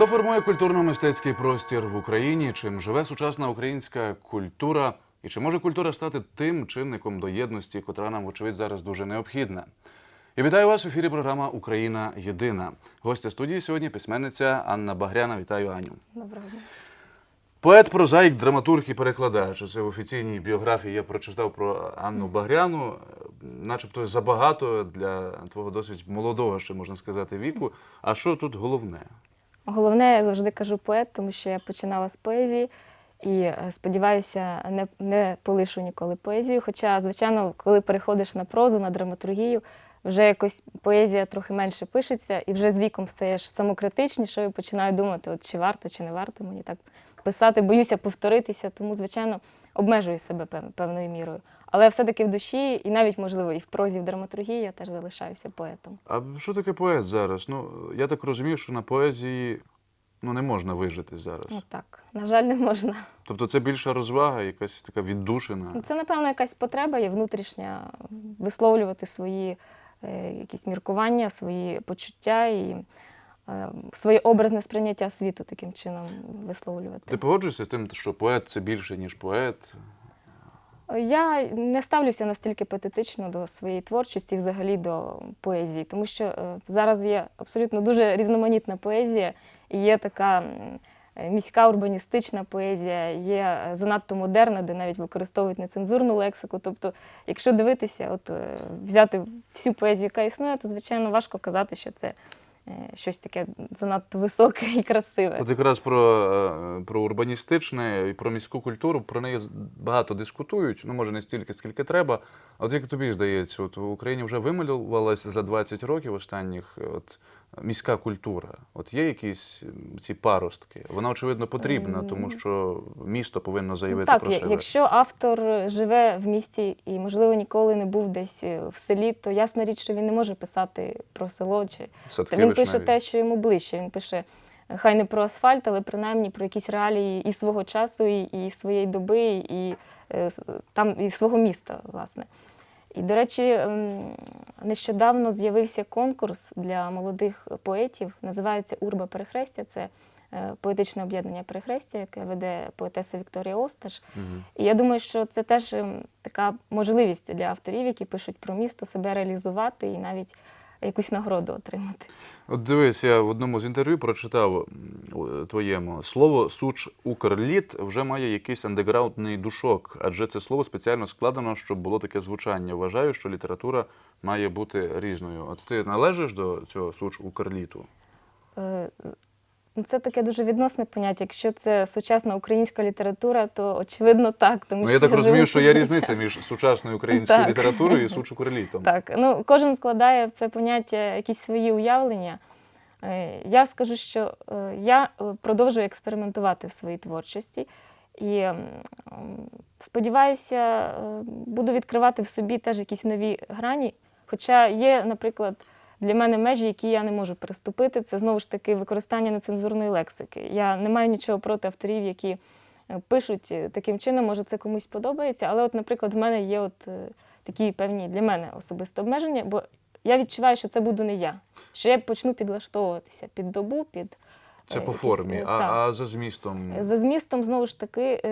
Хто формує культурно-мистецький простір в Україні? Чим живе сучасна українська культура? І чи може культура стати тим чинником до єдності, котра нам, вочевидь, зараз дуже необхідна? І вітаю вас в ефірі програма Україна Єдина. Гостя студії сьогодні письменниця Анна Багряна. Вітаю Аню. Доброго дня. Поет, прозаїк, драматург і перекладач. Це в офіційній біографії я прочитав про Анну Багряну, начебто забагато для твого досить молодого, ще можна сказати, віку. А що тут головне? Головне, я завжди кажу поет, тому що я починала з поезії і е, сподіваюся, не, не полишу ніколи поезію. Хоча, звичайно, коли переходиш на прозу, на драматургію, вже якось поезія трохи менше пишеться, і вже з віком стаєш самокритичнішою, і починаю думати, от чи варто, чи не варто мені так писати. Боюся повторитися, тому, звичайно, обмежую себе певною мірою. Але все-таки в душі, і навіть, можливо, і в прозі, і в драматургії я теж залишаюся поетом. А що таке поет зараз? Ну, я так розумію, що на поезії ну, не можна вижити зараз. Ну так, на жаль, не можна. Тобто це більша розвага, якась така віддушина. Ну, Це, напевно, якась потреба є внутрішня висловлювати свої е, якісь міркування, свої почуття і своє образне сприйняття світу таким чином висловлювати. Ти погоджуєшся з тим, що поет це більше, ніж поет? Я не ставлюся настільки патетично до своєї творчості, взагалі до поезії, тому що е, зараз є абсолютно дуже різноманітна поезія, і є така е, міська урбаністична поезія, є е, занадто модерна, де навіть використовують нецензурну лексику. Тобто, якщо дивитися, от е, взяти всю поезію, яка існує, то звичайно важко казати, що це е, щось таке занадто високе і красиве. От якраз про, е, про урбаністичне і про міську культуру, про неї багато дискутують, ну може не стільки, скільки треба. От як тобі здається, от в Україні вже вималювалася за 20 років останніх от, міська культура. От є якісь ці паростки? Вона очевидно потрібна, тому що місто повинно заявити так, про себе. якщо автор живе в місті і, можливо, ніколи не був десь е, в селі, то ясна річ, що він не може писати про село. Чи... Садкевич він пише навіть. те, що йому ближче. Він пише е, хай не про асфальт, але принаймні про якісь реалії і свого часу, і, і своєї доби, і, е, с- там, і свого міста, власне. І, до речі, ем, нещодавно з'явився конкурс для молодих поетів. Називається Урба Перехрестя. Це е, поетичне об'єднання Перехрестя, яке веде поетеса Вікторія Осташ. Угу. І я думаю, що це теж ем, така можливість для авторів, які пишуть про місто, себе реалізувати і навіть якусь нагороду отримати. От дивись, я в одному з інтерв'ю прочитав твоєму слово суч Укрліт вже має якийсь андеграундний душок, адже це слово спеціально складено, щоб було таке звучання. Вважаю, що література має бути різною. От ти належиш до цього суч Укрліту? Ну, Це таке дуже відносне поняття. Якщо це сучасна українська література, то очевидно так. Тому Ну що я так розумію, що є різниця між сучасною українською Так. літературою і суч Укрлітом. Так, ну кожен вкладає в це поняття якісь свої уявлення. Е, Я скажу, що е, я е, продовжую експериментувати в своїй творчості і сподіваюся, буду відкривати в собі теж якісь нові грані. Хоча є, наприклад, для мене межі, які я не можу переступити, це знову ж таки використання нецензурної лексики. Я не маю нічого проти авторів, які е, пишуть е, таким чином, може це комусь подобається. Але, от, наприклад, в мене є от е, такі певні для мене особисто обмеження, бо я відчуваю, що це буду не я. Що я почну підлаштовуватися під добу, під Це по формі, а, так. а за змістом. За змістом, знову ж таки,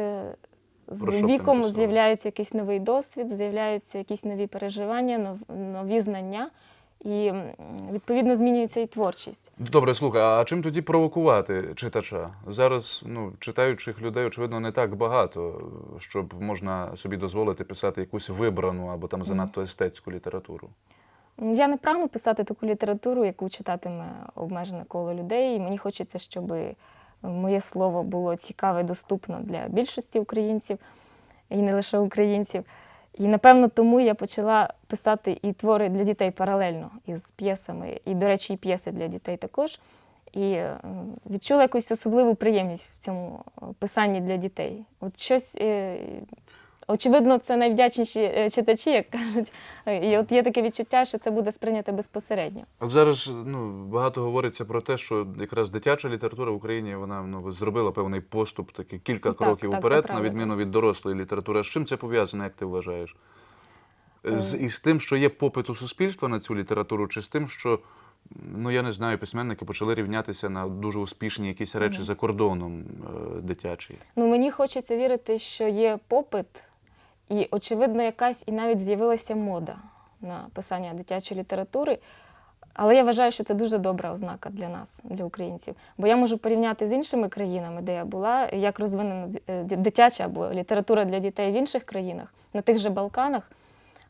з віком з'являється якийсь новий досвід, з'являються якісь нові переживання, нові знання, і відповідно змінюється і творчість. Добре, слухай, а чим тоді провокувати читача? Зараз ну, читаючих людей, очевидно, не так багато, щоб можна собі дозволити писати якусь вибрану або там занадто естетську літературу. Я не прагну писати таку літературу, яку читатиме обмежене коло людей. І мені хочеться, щоб моє слово було цікаве, доступно для більшості українців і не лише українців. І напевно тому я почала писати і твори для дітей паралельно із п'єсами, і, до речі, і п'єси для дітей також. І е, відчула якусь особливу приємність в цьому е, писанні для дітей. От щось, е, очевидно, це найвдячніші е, читачі, як кажуть. Е, І от є таке відчуття, що це буде сприйнято безпосередньо. От зараз ну, багато говориться про те, що якраз дитяча література в Україні вона ну, зробила певний поступ, такий кілька Так, кроків так, уперед, на відміну від дорослої літератури. З чим це пов'язано, як ти вважаєш? З, із тим, що є попит у суспільства на цю літературу, чи з тим, що ну я не знаю, письменники почали рівнятися на дуже успішні якісь речі Мгм. за кордоном е, дитячі. Ну, мені хочеться вірити, що є попит, і, очевидно, якась і навіть з'явилася мода на писання дитячої літератури. Але я вважаю, що це дуже добра ознака для нас, для українців. Бо я можу порівняти з іншими країнами, де я була, як розвинена е, дитяча або література для дітей в інших країнах, на тих же Балканах.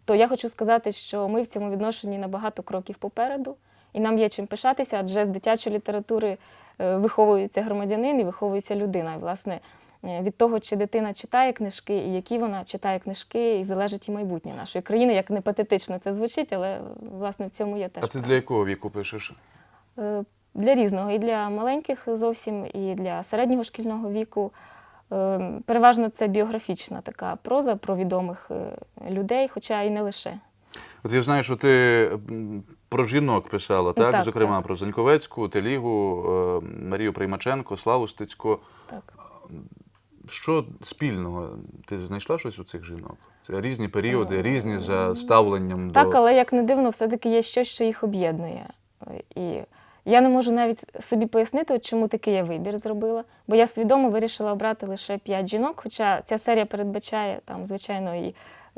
То я хочу сказати, що ми в цьому відношенні на багато кроків попереду, і нам є чим пишатися, адже з дитячої літератури е, виховується громадянин і виховується людина. І, власне, від того, чи дитина читає книжки, і які вона читає книжки, і залежить і майбутнє нашої країни. Як не патетично це звучить, але власне в цьому є теж. А ти для якого віку пишеш? Е, Для різного, і для маленьких зовсім, і для середнього шкільного віку. Е, Переважно це біографічна така проза про відомих е, людей, хоча і не лише. От я знаю, що ти про жінок писала, так? Так, Зокрема, так. про Заньковецьку, Телігу, е, Марію Приймаченко, Славу Стецько. Так. Що спільного? Ти знайшла щось у цих жінок? Це різні періоди, різні за ставленням Так, до. але як не дивно, все-таки є щось, що їх об'єднує. І я не можу навіть собі пояснити, чому такий я вибір зробила. Бо я свідомо вирішила обрати лише п'ять жінок, хоча ця серія передбачає там, звичайно, і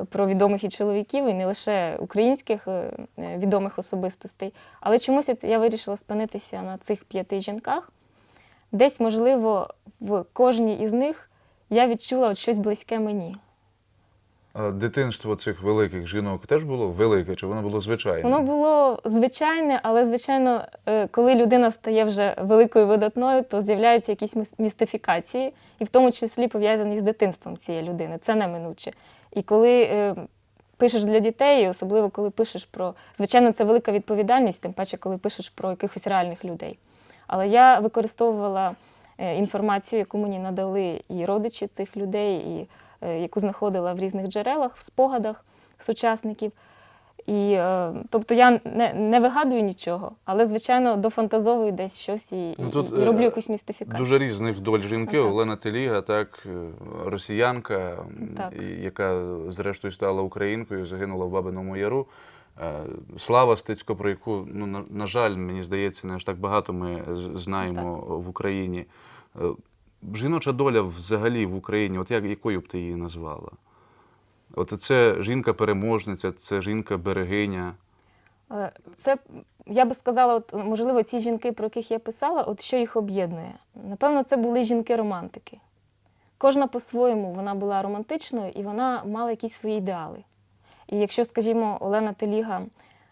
про відомих і чоловіків, і не лише українських е, відомих особистостей. Але чомусь я вирішила спинитися на цих п'яти жінках. Десь, можливо, в кожній із них я відчула от щось близьке мені. А Дитинство цих великих жінок теж було велике, чи воно було звичайне? Воно було звичайне, але звичайно, е, коли людина стає вже великою видатною, то з'являються якісь містифікації, і в тому числі пов'язані з дитинством цієї людини. Це неминуче. І коли е, пишеш для дітей, особливо коли пишеш про звичайно, це велика відповідальність, тим паче, коли пишеш про якихось реальних людей. Але я використовувала інформацію, яку мені надали і родичі цих людей, і е, яку знаходила в різних джерелах, в спогадах сучасників. І, е, тобто я не, не вигадую нічого, але, звичайно, дофантазовую десь щось і, Ну, тут, і, роблю е, якусь містифікацію. Дуже різних доль жінки. Так. Олена Теліга, так, е, росіянка, Так. яка зрештою стала українкою, загинула в Бабиному Яру. Е, Слава Стецько, про яку, ну, на, на жаль, мені здається, не аж так багато ми знаємо в Україні. Е, Жіноча доля взагалі в Україні, от як, якою б ти її назвала? От це жінка-переможниця, це жінка-берегиня. Е, Це я би сказала, от можливо, ці жінки, про яких я писала, от що їх об'єднує. Напевно, це були жінки-романтики. Кожна по-своєму вона була романтичною і вона мала якісь свої ідеали. І якщо, скажімо, Олена Теліга,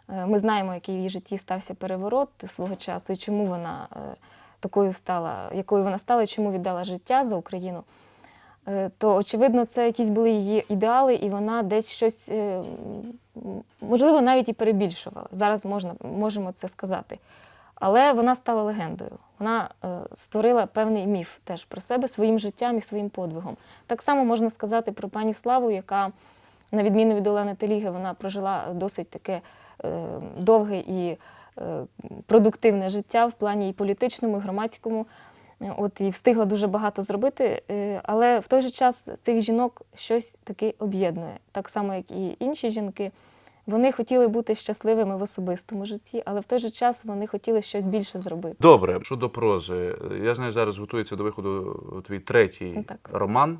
е, ми знаємо, який в її житті стався переворот свого часу, і чому вона такою стала, якою вона стала, чому віддала життя за Україну. е, То, очевидно, це якісь були її ідеали, і вона десь щось, е, можливо, навіть і перебільшувала. Зараз можна, можемо це сказати. Але вона стала легендою. Вона е, створила певний міф теж про себе своїм життям і своїм подвигом. Так само можна сказати про пані Славу, яка, на відміну від Олени Теліги, вона прожила досить таке довге і продуктивне життя в плані і політичному, і громадському. Е, От і встигла дуже багато зробити, е, але в той же час цих жінок щось таки об'єднує, так само, як і інші жінки. Вони хотіли бути щасливими в особистому житті, але в той же час вони хотіли щось більше зробити. Добре, щодо прози. Я знаю, зараз готується до виходу твій третій Так. роман.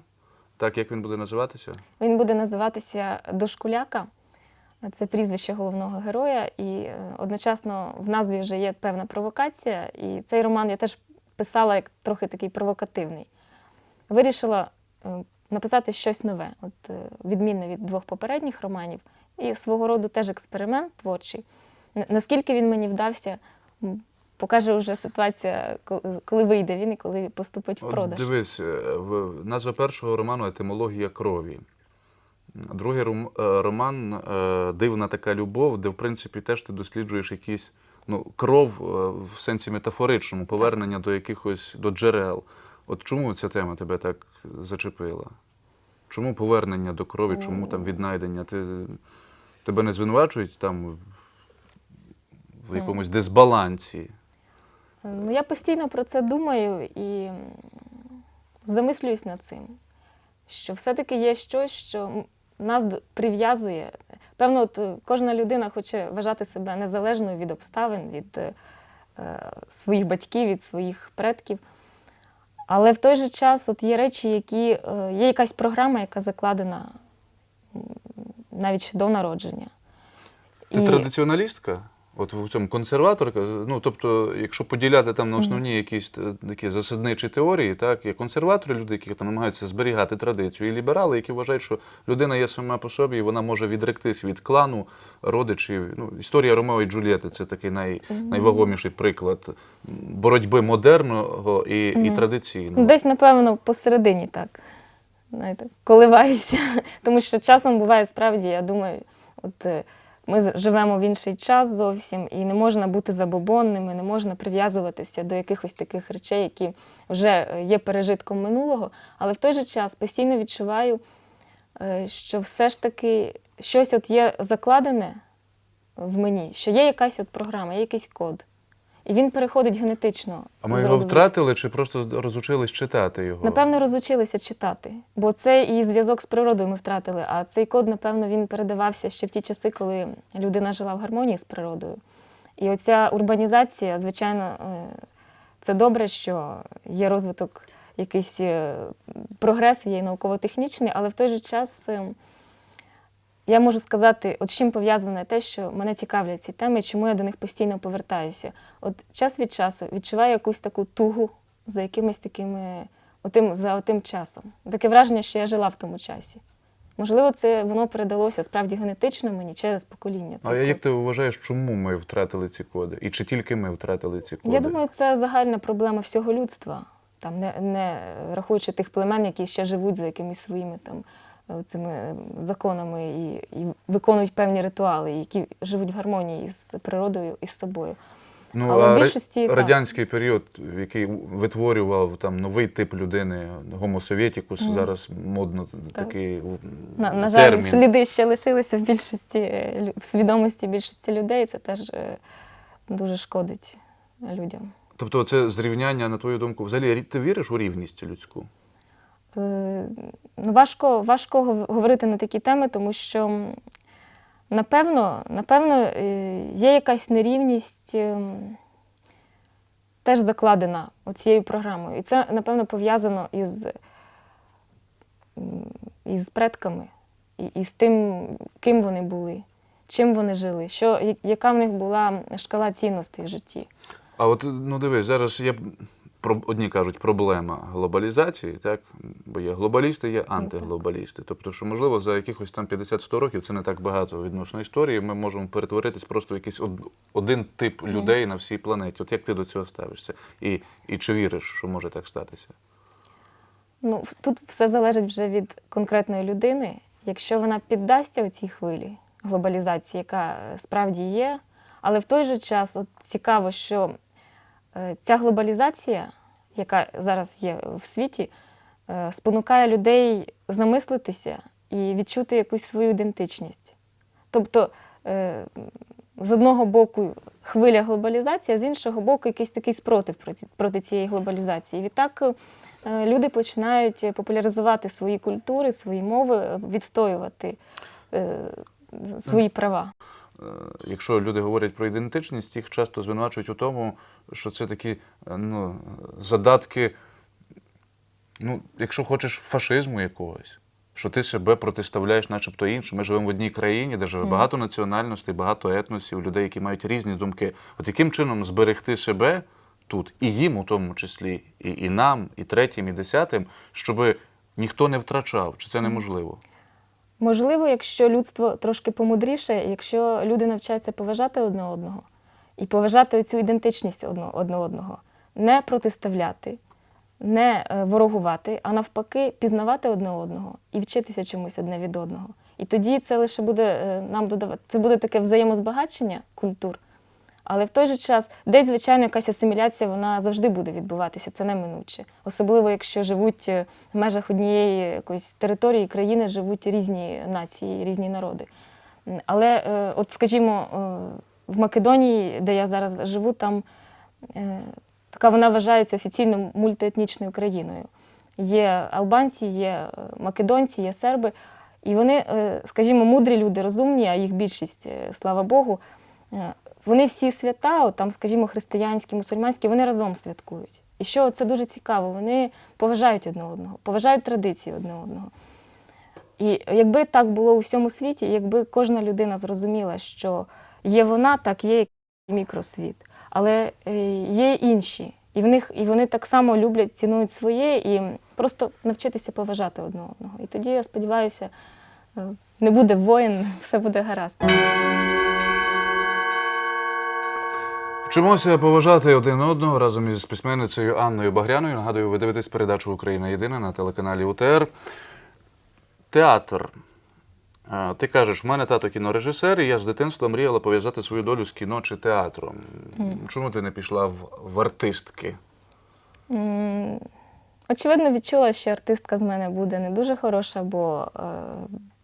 Так, як він буде називатися? Він буде називатися Дошкуляка. Це прізвище головного героя, і е, одночасно в назві вже є певна провокація. І цей роман я теж писала як трохи такий провокативний. Вирішила е, написати щось нове, от е, відмінне від двох попередніх романів, і свого роду теж експеримент творчий. Наскільки він мені вдався, покаже вже ситуація, коли- вийде він і коли поступить в продаж. Дивись, в- назва першого роману Етимологія крові. Другий е, роман е, Дивна така любов, де, в принципі, теж ти досліджуєш якісь ну, кров е, в сенсі метафоричному, повернення до якихось до джерел. От чому ця тема тебе так зачепила? Чому повернення до крові, чому там віднайдення? Ти, тебе не звинувачують там в якомусь дисбалансі? Ну, я постійно про це думаю і замислююсь над цим. Що все-таки є щось, що нас прив'язує. Певно, от е, кожна людина хоче вважати себе незалежною від обставин, від е, е, своїх батьків, від своїх предків. Але в той же час от є речі, які е, є якась програма, яка закладена навіть ще до народження. Ти традиціоналістка? От в цьому консерваторка, ну тобто, якщо поділяти там на основні якісь е, такі засадничі теорії, так є консерватори, люди, які там намагаються зберігати традицію, і ліберали, які вважають, що людина є сама по собі, і вона може відректись від клану, родичів. Ну, історія Ромео і Джульєти це такий най, найвагоміший приклад боротьби модерного і, і традиційного. Десь, напевно, посередині так. Знаєте, коливаюся. Тому що часом буває справді, я думаю, от е, ми живемо в інший час зовсім, і не можна бути забобонними, не можна прив'язуватися до якихось таких речей, які вже е, є пережитком минулого. Але в той же час постійно відчуваю, е, що все ж таки щось от є закладене в мені, що є якась от програма, є якийсь код. І він переходить генетично. А ми його втратили чи просто розучились читати його? Напевно, розучилися читати, бо це і зв'язок з природою ми втратили. А цей код, напевно, він передавався ще в ті часи, коли людина жила в гармонії з природою. І оця урбанізація, звичайно, е, це добре, що є розвиток, якийсь е, прогрес, є науково-технічний, але в той же час е, я можу сказати, от з чим пов'язане те, що мене цікавлять ці теми, чому я до них постійно повертаюся. От час від часу відчуваю якусь таку тугу за якимись такими, отим, за отим часом. Таке враження, що я жила в тому часі. Можливо, це воно передалося справді генетично мені через покоління. А цей як ти вважаєш, чому ми втратили ці коди? І чи тільки ми втратили ці коди? Я думаю, це загальна проблема всього людства, там не, не рахуючи тих племен, які ще живуть за якимись своїми там цими законами і, і виконують певні ритуали, які живуть в гармонії з природою і з собою. Ну, Але а ра- більшості так. радянський період, який витворював там новий тип людини, гомосовєтікус, Мгм. зараз модно такий м, На, на жаль, сліди ще лишилися в більшості е, в свідомості більшості людей. Це теж е, дуже шкодить людям. Тобто, це зрівняння, на твою думку, взагалі ти віриш у рівність людську? Е, Ну, важко, важко говорити на такі теми, тому що напевно, напевно, е, є якась нерівність ем, теж закладена цією програмою. І це, напевно, пов'язано із, із предками, і, з тим, ким вони були, чим вони жили, що, яка в них була шкала цінностей в житті. А от ну дивись, зараз про одні кажуть проблема глобалізації, так бо є глобалісти, є антиглобалісти. Тобто, що можливо за якихось там 50-100 років це не так багато відносно історії. Ми можемо перетворитись просто в якийсь один тип людей на всій планеті. От як ти до цього ставишся? І, і чи віриш, що може так статися? Ну, тут все залежить вже від конкретної людини. Якщо вона піддасться цій хвилі глобалізації, яка справді є, але в той же час от цікаво, що ця глобалізація, яка зараз є в світі, е, спонукає людей замислитися і відчути якусь свою ідентичність. Тобто, е, з одного боку хвиля глобалізації, а з іншого боку, якийсь такий спротив проти, цієї глобалізації. Відтак е, люди починають популяризувати свої культури, свої мови, е, відстоювати е, свої права. Е, Якщо люди говорять про ідентичність, їх часто звинувачують у тому, що це такі е, ну, задатки, ну, якщо хочеш, фашизму якогось. Що ти себе протиставляєш, начебто іншим. Ми живемо в одній країні, де живе багато національностей, багато етносів, людей, які мають різні думки. От яким чином зберегти себе тут, і їм у тому числі, і, і нам, і третім, і десятим, щоб ніхто не втрачав, чи це неможливо? Можливо, якщо людство трошки помудріше, якщо люди навчаються поважати одне одного і поважати цю ідентичність одне одного, не протиставляти, не е, ворогувати, а навпаки, пізнавати одне одного і вчитися чомусь одне від одного. І тоді це лише буде е, нам додавати. Це буде таке взаємозбагачення культур. Але в той же час, десь, звичайно, якась асиміляція вона завжди буде відбуватися, це неминуче. Особливо, якщо живуть е, в межах однієї якоїсь території країни, живуть різні нації, різні народи. Але, е, от, скажімо, е, в Македонії, де я зараз живу, там така вона вважається офіційно мультиетнічною країною. Є албанці, є македонці, є серби. І вони, скажімо, мудрі люди, розумні, а їх більшість, слава Богу, вони всі свята, от там, скажімо, християнські, мусульманські, вони разом святкують. І що це дуже цікаво, вони поважають одне одного, поважають традиції одне одного. І якби так було у всьому світі, якби кожна людина зрозуміла, що є вона, так є мікросвіт, але е, є інші. І в них і вони так само люблять, цінують своє, і просто навчитися поважати одне одного. І тоді я сподіваюся, е, не буде воїн, все буде гаразд. Вчимося поважати один одного разом із письменницею Анною Багряною. Нагадую, ви дивитесь передачу Україна єдина на телеканалі УТР. Театр. Ти кажеш, в мене тато кінорежисер, і я з дитинства мріяла пов'язати свою долю з кіно чи театром. Чому ти не пішла в, в артистки? М, Очевидно, відчула, що артистка з мене буде не дуже хороша, бо е,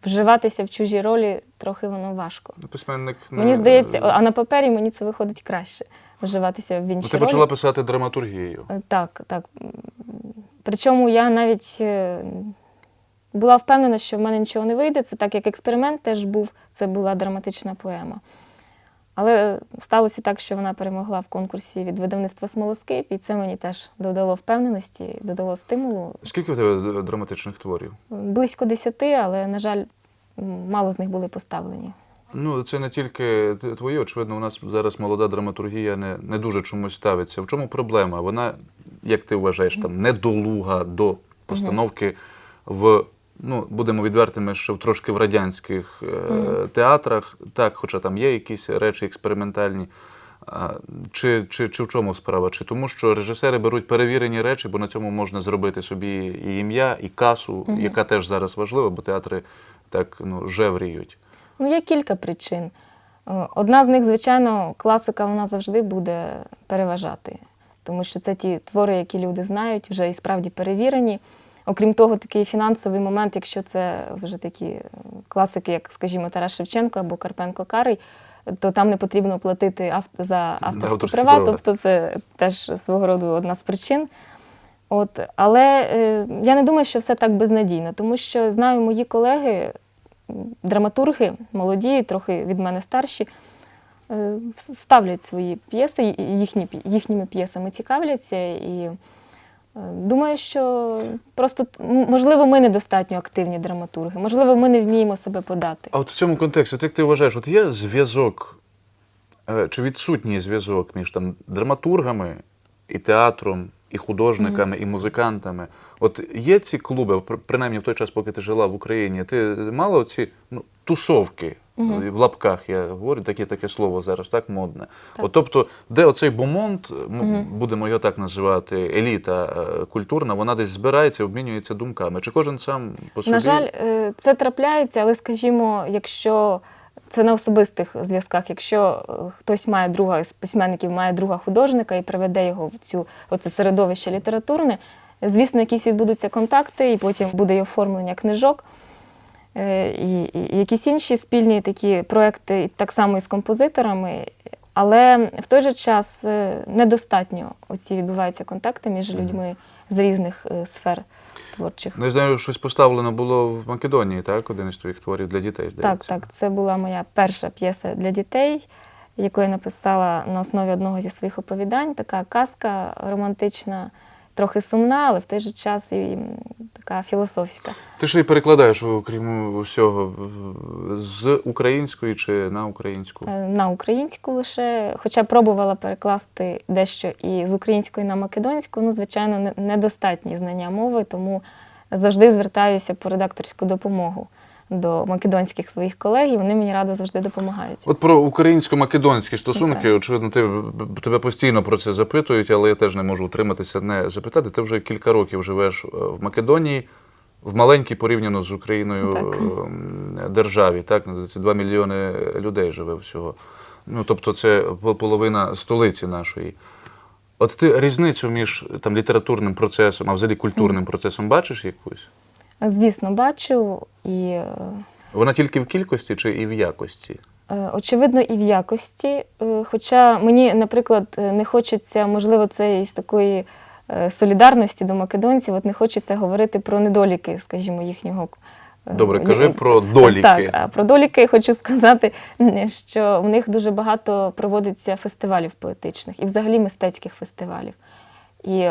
вживатися в чужі ролі трохи воно важко. Письменник не... Мені здається, а на папері мені це виходить краще вживатися в Ну, інші ти ролі. почала писати драматургію. Е, Так, так. Причому я навіть е, була впевнена, що в мене нічого не вийде. Це так, як експеримент теж був, це була драматична поема. Але сталося так, що вона перемогла в конкурсі від видавництва Смолоскип, і це мені теж додало впевненості, додало стимулу. Скільки у тебе драматичних творів? Близько десяти, але, на жаль, мало з них були поставлені. Ну, це не тільки т- твої, очевидно, у нас зараз молода драматургія не, не дуже чомусь ставиться. В чому проблема? Вона, як ти вважаєш, там недолуга до постановки в, ну, будемо відвертими, що в трошки в радянських е, театрах, так, хоча там є якісь речі експериментальні. А, чи, чи, чи в чому справа? Чи тому, що режисери беруть перевірені речі, бо на цьому можна зробити собі і ім'я, і касу, яка теж зараз важлива, бо театри так ну, жевріють. Ну, є кілька причин. Е, Одна з них, звичайно, класика вона завжди буде переважати, тому що це ті твори, які люди знають, вже і справді перевірені. Окрім того, такий фінансовий момент, якщо це вже такі е, класики, як, скажімо, Тарас Шевченко або Карпенко Карий, то там не потрібно платити за авторські авторські права, тобто це теж свого роду одна з причин. От, але е, я не думаю, що все так безнадійно, тому що знаю мої колеги, драматурги, молоді, трохи від мене старші, е, ставлять свої п'єси, їхні, їхніми п'єсами цікавляться. І е, думаю, що просто можливо ми недостатньо активні драматурги, можливо, ми не вміємо себе подати. А от в цьому контексті, от як ти вважаєш, от є зв'язок е, чи відсутній зв'язок між там драматургами і театром, і художниками, і музикантами? От є ці клуби, принаймні в той час, поки ти жила в Україні, ти мала оці ну, тусовки. Мгм. В лапках я говорю, таке таке слово зараз так модне. Так. От, тобто, де оцей бомонд, м, Мгм. будемо його так називати, еліта е, культурна, вона десь збирається, обмінюється думками. Чи кожен сам по собі? На жаль, е, це трапляється, але скажімо, якщо це на особистих зв'язках, якщо е, хтось має друга з письменників, має друга художника і приведе його в цю оце середовище літературне, звісно, якісь відбудуться контакти, і потім буде і оформлення книжок. е, І, і, і якісь інші спільні такі проекти, так само і з композиторами. Але в той же час е, недостатньо оці відбуваються контакти між людьми з різних е, сфер творчих. Ну, я знаю, щось поставлено було в Македонії, так? Один із твоїх творів для дітей, Так, так, це була моя перша п'єса для дітей, яку я написала на основі одного зі своїх оповідань. Така казка романтична, трохи сумна, але в той же час і така філософська. Ти ще й перекладаєш, окрім усього, з української чи на українську. Е, На українську лише, хоча пробувала перекласти дещо і з української на македонську, ну, звичайно, не- недостатні знання мови, тому завжди звертаюся по редакторську допомогу до македонських своїх колег, і вони мені радо завжди допомагають. От про українсько-македонські стосунки, Так. очевидно, ти тебе постійно про це запитують, але я теж не можу утриматися не запитати. Ти вже кілька років живеш е, в Македонії, в маленькій порівняно з Україною Так. ем, державі. Так, це 2 мільйони людей живе всього. Ну, тобто, це половина столиці нашої. От ти різницю між там літературним процесом, а взагалі культурним процесом бачиш якусь? Звісно, бачу і. е, Вона тільки в кількості чи і в якості? Е, Очевидно, і в якості. Е, Хоча мені, наприклад, не хочеться, можливо, це із такої солідарності до македонців, от не хочеться говорити про недоліки, скажімо, їхнього Добре, кажи про доліки. Так, а про доліки хочу сказати, що в них дуже багато проводиться фестивалів поетичних і взагалі мистецьких фестивалів. І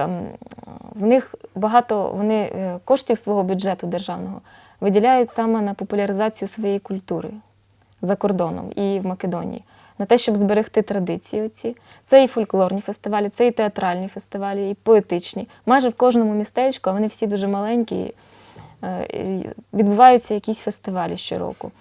в них багато вони е, коштів свого бюджету державного виділяють саме на популяризацію своєї культури за кордоном і в Македонії, на те, щоб зберегти традиції. Оці. Це і фольклорні фестивалі, це і театральні фестивалі, і поетичні. Майже в кожному містечку, а вони всі дуже маленькі. е, Відбуваються якісь фестивалі щороку.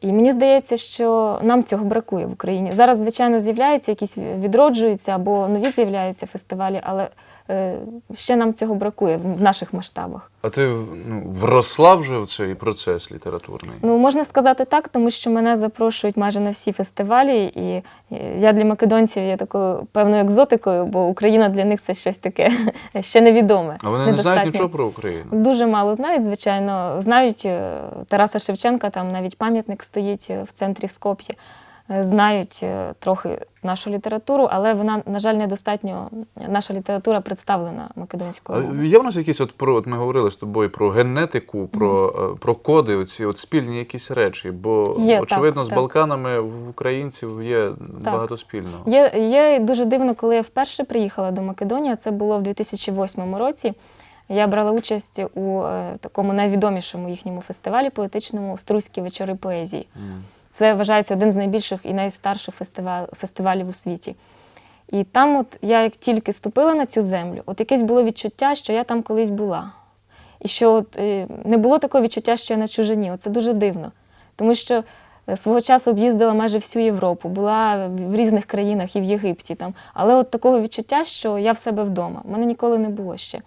І мені здається, що нам цього бракує в Україні. Зараз, звичайно, з'являються якісь відроджуються або нові з'являються фестивалі, але е, ще нам цього бракує в наших масштабах. А ти ну, вросла вже в цей процес літературний? Ну, можна сказати так, тому що мене запрошують майже на всі фестивалі, і я для македонців є такою певною екзотикою, бо Україна для них це щось таке ще невідоме. а вони не знають нічого про Україну. Дуже мало знають, звичайно. Знають е, Тараса Шевченка, там навіть пам'ятник стоїть е, в центрі Скоп'я. Е, Знають е, трохи нашу літературу, але вона, на жаль, недостатньо. Наша література представлена македонською мовою. є в нас якісь от про от ми говорили з тобою про генетику, про, про коди, оці от спільні якісь речі. Бо Є, очевидно, так, з так. Балканами в українців є багато спільного. Є, є дуже дивно, коли я вперше приїхала до Македонії, це було в 2008 році. Я брала участь у е, такому найвідомішому їхньому фестивалі поетичному Струські вечори поезії. Це вважається один з найбільших і найстарших фестивалів у світі. І там, от я як тільки ступила на цю землю, от якесь було відчуття, що я там колись була. І що от, е, не було такого відчуття, що я на чужині. Це дуже дивно. Тому що е, свого часу об'їздила майже всю Європу, була в різних країнах і в Єгипті. Там. Але от такого відчуття, що я в себе вдома, в мене ніколи не було ще.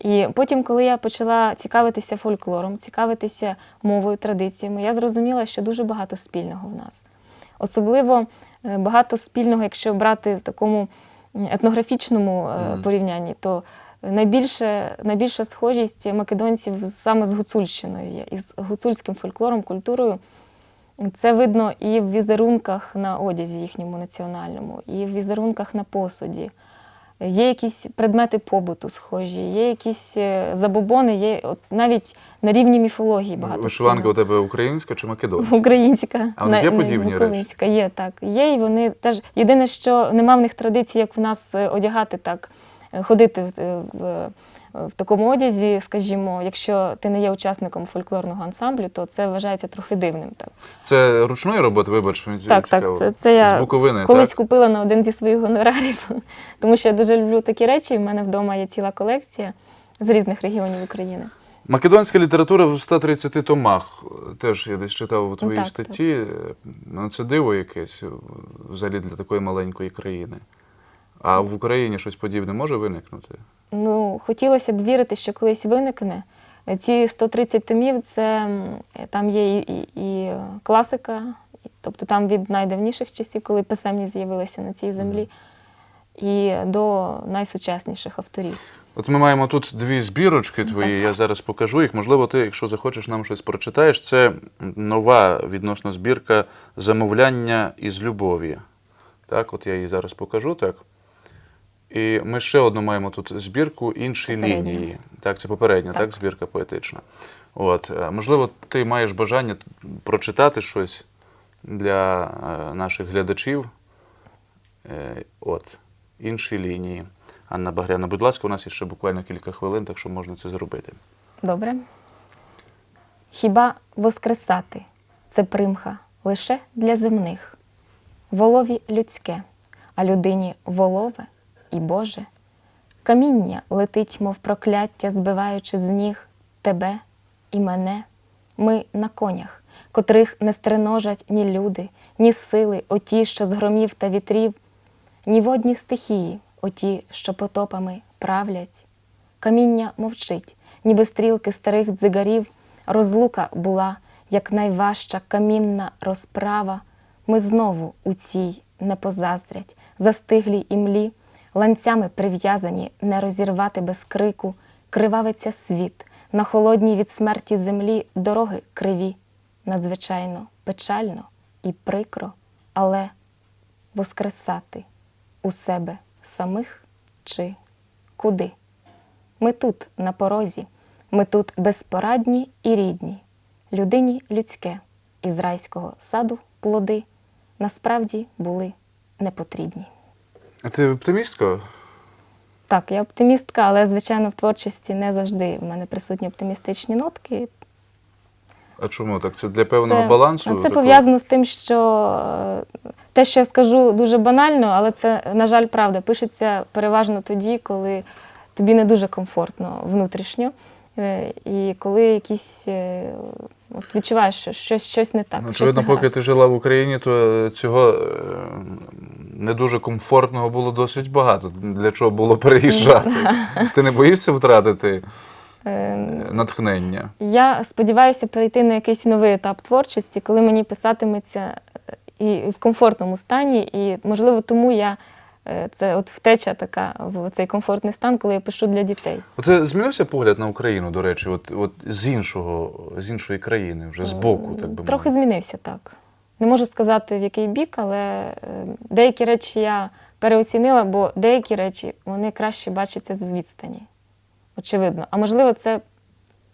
І потім, коли я почала цікавитися фольклором, цікавитися мовою, традиціями, я зрозуміла, що дуже багато спільного в нас. Особливо е, багато спільного, якщо брати в такому етнографічному е, порівнянні, то найбільше, найбільша схожість македонців саме з Гуцульщиною є, і з гуцульським фольклором, культурою. Це видно і в візерунках на одязі їхньому національному, і в візерунках на посуді. Є якісь предмети побуту схожі, є якісь е, забобони, є от навіть на рівні міфології багато. Вишиванка у тебе українська чи македонська? Українська. А в них є на- подібні речі? Українська, Є, так. Є, і вони теж. Єдине, що нема в них традиції, як в нас е, одягати так, е, ходити в, в, такому одязі, скажімо, якщо ти не є учасником фольклорного ансамблю, то це вважається трохи дивним. Так, Це ручної роботи, вибач, мені так, цікаво. так це, це я З Буковини, колись так? купила на один зі своїх гонорарів, тому що я дуже люблю такі речі. У мене вдома є ціла колекція з різних регіонів України. Македонська література в 130 томах. Теж я десь читав у твоїй Так, статті. Ну, це диво якесь е, взагалі для такої маленької країни. А в Україні щось подібне може виникнути? Ну, хотілося б вірити, що колись виникне. Ці 130 томів це там є і, і, і класика, тобто там від найдавніших часів, коли писемні з'явилися на цій землі, і до найсучасніших авторів. От ми маємо тут дві збірочки твої, я зараз покажу їх. Можливо, ти, якщо захочеш, нам щось прочитаєш. Це нова відносно збірка замовляння із любові. Так, от я її зараз покажу, так. І ми ще одну маємо тут збірку інші Попередня. лінії. Так, це попередня, так, Так. збірка поетична. От, е, можливо, ти маєш бажання прочитати щось для е, наших глядачів. Е, От, інші лінії. Анна Багряна, будь ласка, у нас є ще буквально кілька хвилин, так що можна це зробити. Добре. Хіба воскресати це примха лише для земних, волові людське, а людині волове і Боже. Каміння летить, мов прокляття, збиваючи з ніг тебе і мене. Ми на конях, котрих не стриножать ні люди, ні сили, оті, що з громів та вітрів, ні водні стихії, оті, що потопами правлять. Каміння мовчить, ніби стрілки старих дзигарів. Розлука була, як найважча камінна розправа. Ми знову у цій не позаздрять, застиглій імлі, ланцями прив'язані, не розірвати без крику, кривавиться світ, на холодній від смерті землі дороги криві, надзвичайно печально і прикро, але воскресати у себе самих чи куди? Ми тут, на порозі, ми тут безпорадні і рідні, людині людське, із райського саду плоди насправді були непотрібні. А ти оптимістка? Так, я оптимістка, але звичайно в творчості не завжди в мене присутні оптимістичні нотки. А чому так? Це для певного Це- балансу? Це такого? пов'язано з тим, що е, те, що я скажу, дуже банально, але це, на жаль, правда. Пишеться переважно тоді, коли тобі не дуже комфортно внутрішньо. Е, І коли якісь е, от відчуваєш, що щось, щось не так. Ну, щось Очевидно, не поки ти жила в Україні, то цього е, не дуже комфортного було досить багато. Для чого було переїжджати? Ти не боїшся втратити Е, е, натхнення? Я сподіваюся перейти на якийсь новий етап творчості, коли мені писатиметься і в комфортному стані, і можливо тому я це от втеча така в цей комфортний стан, коли я пишу для дітей. Оце змінився погляд на Україну, до речі, от, от з іншого, з іншої країни, вже з боку, так би Трохи мовити. змінився так. Не можу сказати в який бік, але е, деякі речі я переоцінила, бо деякі речі вони краще бачаться з відстані. Очевидно. А можливо, це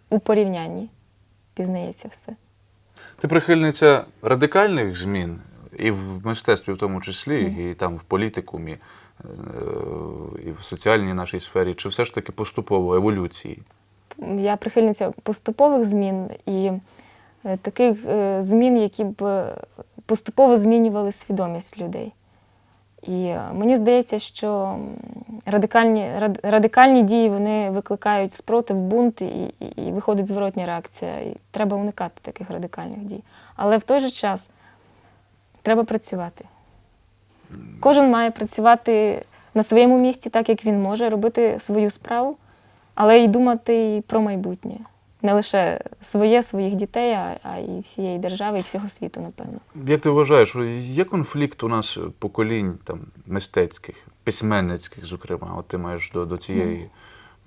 у порівнянні пізнається все. Ти прихильниця радикальних змін і в мистецтві, в тому числі, і там в політикумі, е, і в соціальній нашій сфері, чи все ж таки поступово еволюції? Я прихильниця поступових змін і е, таких е, змін, які б поступово змінювали свідомість людей. І мені здається, що радикальні, радикальні дії вони викликають спротив, бунт і, і, і виходить зворотня реакція. І треба уникати таких радикальних дій. Але в той же час треба працювати. Кожен має працювати на своєму місці, так як він може, робити свою справу, але й думати і про майбутнє. Не лише своє, своїх дітей, а, а і всієї держави, і всього світу, напевно. Як ти вважаєш, є конфлікт у нас поколінь там, мистецьких, письменницьких, зокрема, от ти маєш до, до цієї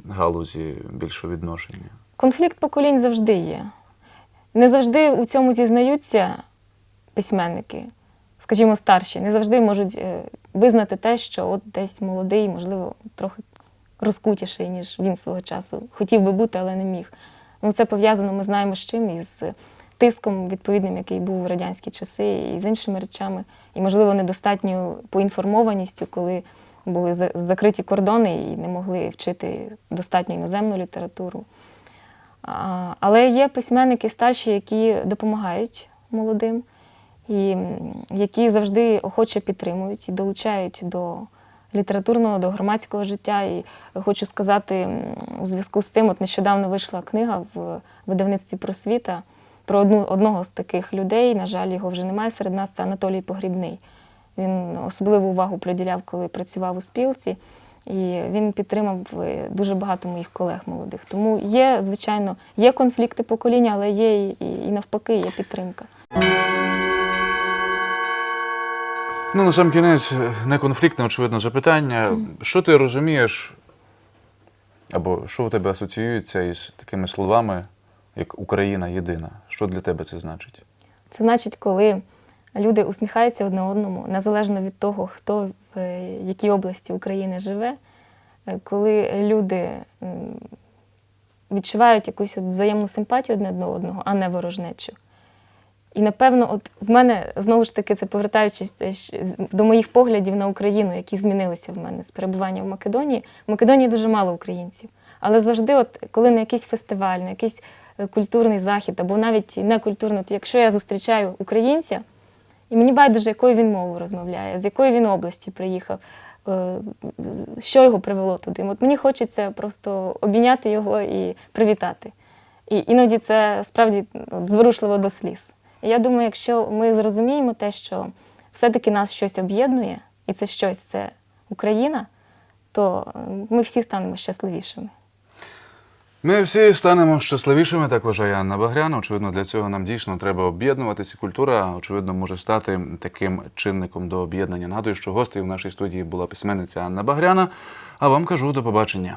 галузі більше відношення? Конфлікт поколінь завжди є. Не завжди у цьому зізнаються письменники, скажімо, старші, не завжди можуть е, визнати те, що от десь молодий, можливо, трохи розкутіший, ніж він свого часу хотів би бути, але не міг. Ну, це пов'язано, ми знаємо з чим, із тиском відповідним, який був в радянські часи, і з іншими речами, і, можливо, недостатньою поінформованістю, коли були закриті кордони і не могли вчити достатньо іноземну літературу. Але є письменники старші, які допомагають молодим, і які завжди охоче підтримують і долучають до літературного, до громадського життя. І хочу сказати, у зв'язку з цим, от нещодавно вийшла книга в видавництві просвіта про одну, одного з таких людей. На жаль, його вже немає серед нас, це Анатолій Погрібний. Він особливу увагу приділяв, коли працював у спілці. І він підтримав е, дуже багато моїх колег молодих. Тому є, звичайно, є конфлікти покоління, але є і, і, і навпаки, є підтримка. Ну, на сам кінець, не конфліктне, очевидно, запитання. Що ти розумієш, або що у тебе асоціюється із такими словами, як Україна єдина? Що для тебе це значить? Це значить, коли люди усміхаються одне одному, незалежно від того, хто в е, якій області України живе, е, коли люди відчувають якусь взаємну симпатію одне до одного, а не ворожнечу. І напевно, от в мене знову ж таки це повертаючись з- до моїх поглядів на Україну, які змінилися в мене з перебування в Македонії. В Македонії дуже мало українців. Але завжди, от коли на якийсь фестиваль, на якийсь е, культурний захід, або навіть не культурний, от якщо я зустрічаю українця, і мені байдуже, якою він мовою розмовляє, з якої він області приїхав, е, що його привело туди. От мені хочеться просто обійняти його і привітати. І іноді це справді зворушливо до сліз. Я думаю, якщо ми зрозуміємо те, що все-таки нас щось об'єднує, і це щось це Україна, то ми всі станемо щасливішими. Ми всі станемо щасливішими, так вважає Анна Багряна. Очевидно, для цього нам дійсно треба об'єднуватися. Культура, очевидно, може стати таким чинником до об'єднання. Нагадую, що гостею в нашій студії була письменниця Анна Багряна. А вам кажу до побачення.